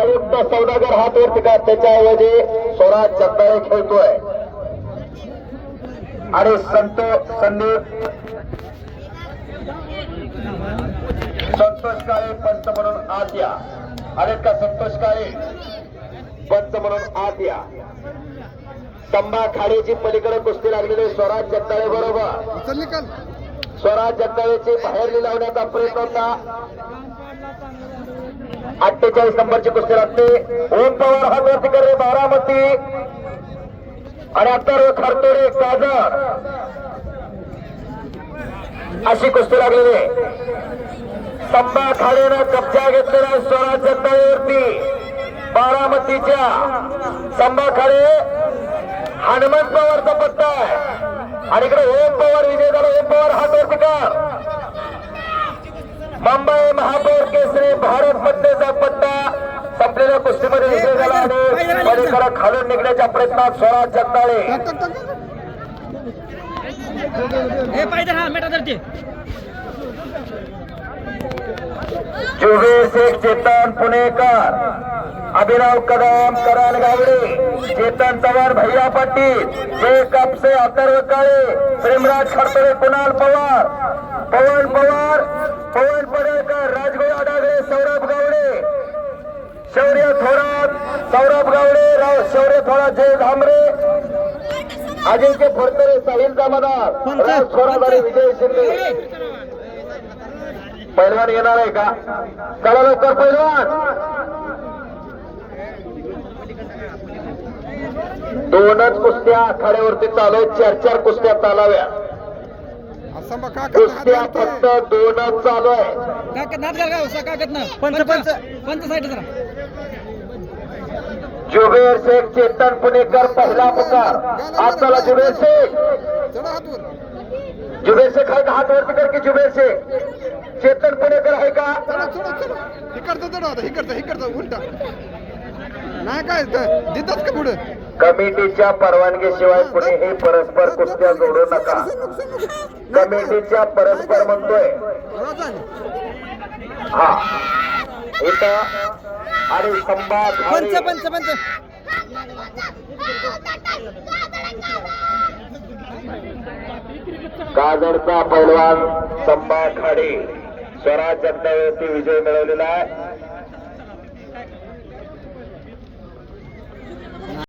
सौदागर हात वरती का त्याच्याऐवजी स्वराज जगदाळे खेळतोय. आणि संत संदीप संतोष काळे पंच म्हणून आत या. आहेत का संतोष काळे पंच म्हणून आत या. संभा खाडीची पलीकडे कुस्ती लागलेली स्वराज जगदाळे बरोबर. स्वराज जगदाळेची बाहेर लावण्याचा प्रयत्न होता. अठ्ठेचाळीस नंबरची कुस्ती लागते ओम पवार हात वरती करे बारामती. आणि अत्तर खरतोडे काजळ अशी कुस्ती लागलेली आहे. संभा खाडेनं कब्जा घेतलेला आहे स्वराज जगदाळेवरती. बारामतीच्या संभा खाडे. हनुमंत पवारचा पत्ता आहे. आणि इकडे ओम पवार विजय झाला. ओम पवार हात वरती कर मुंबई महापौर केसरी भारत मधलेचा पलीकडे खालून निघण्याच्या प्रयत्नात स्वराज जगदाळे टक टक टक हे पाहिजे हा मेटा धरते. जुबे शेख चेतन पुणेकर. अभिनव कदम करण गावडे. चेतन चव्हाण भैया पाटील. जय कापसे अथर्व काळे प्रेमराज खडतरे कुणाल पवार. थोरात जय धामरे अजिंक्य फडतरे साहिल दामदार राव थोरात आणि विजय शिंदे. पैलवान येणार आहे का? चला लवकर पैलवान. दोनच कुस्त्या आखाड्यावरती चालू आहेत. चार चार कुस्त्या चालाव्या. कुस्त्या फक्त दोनच चालू आहे पंच पंच पंच. साईड जरा. जुबेर शेख चेतन पुणेकर पहिला पुकार. आज चला जुबेर शेख. जुबेर शेख आहे का हात वरती कर की जुबेर शेख. चेतन पुणेकर आहे का? इकडचं चढा आता इकडचं इकडचं उलटा. नाही काय देतात का पुढे? कमिटीच्या परवानगीशिवाय कुणीही परस्पर कुस्त्या जोडू नका. कमिटीच्या परस्पर म्हणतोय. हा इथं पंच पंच पंच. गाजरचा पैलवान संभा खाडे. स्वराज जगदावरती विजय मिळवलेला आहे.